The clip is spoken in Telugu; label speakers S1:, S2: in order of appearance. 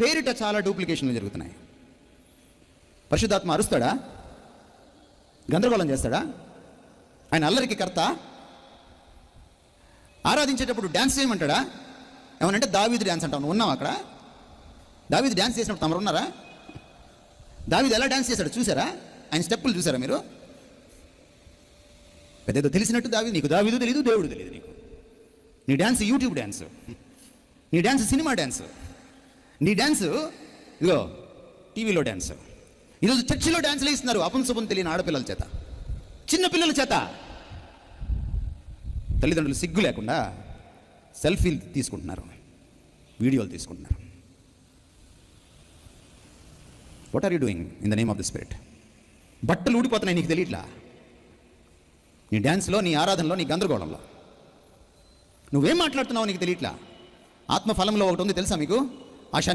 S1: పేరిట చాలా డూప్లికేషన్లు జరుగుతున్నాయి. పరిశుద్ధాత్మ అరుస్తాడా? గందరగోళం చేస్తాడా? ఆయన అల్లరికి కర్త? ఆరాధించేటప్పుడు డ్యాన్స్ చేయమంటాడా? ఏమనంటే దావీదు డ్యాన్స్ అంటావు. నువ్వు ఉన్నావు అక్కడ? దావీదు డ్యాన్స్ చేసినప్పుడు తమరు ఉన్నారా? దావీదు ఎలా డ్యాన్స్ చేశాడు చూసారా ఆయన స్టెప్పులు చూసారా మీరు? పెద్ద తెలిసినట్టు దావీదు నీకు దావీదు తెలియదు దేవుడు తెలియదు నీకు. నీ డ్యాన్స్ యూట్యూబ్ డ్యాన్స్ నీ డ్యాన్స్ సినిమా డ్యాన్స్ నీ డ్యాన్స్ ఇదిగో. టీవీలో డ్యాన్స్ ఈరోజు చర్చిలో డ్యాన్స్లు ఇస్తున్నారు అపం శుభం తెలియని ఆడపిల్లల చేత. చిన్న పిల్లల చేత. తల్లిదండ్రులు సిగ్గు లేకుండా సెల్ఫీలు తీసుకుంటున్నారు. వీడియోలు తీసుకుంటున్నారు. What are you doing in the name of the spirit బట్టలు ఊడిపోతున్నాయి నీకు తెలియట్లా? నీ డ్యాన్స్లో నీ ఆరాధనలో నీ గందరగోళంలో. నువ్వేం మాట్లాడుతున్నావు నీకు తెలియట్లా? ఆత్మఫలంలో ఒకటి ఉంది తెలుసా మీకు? अशा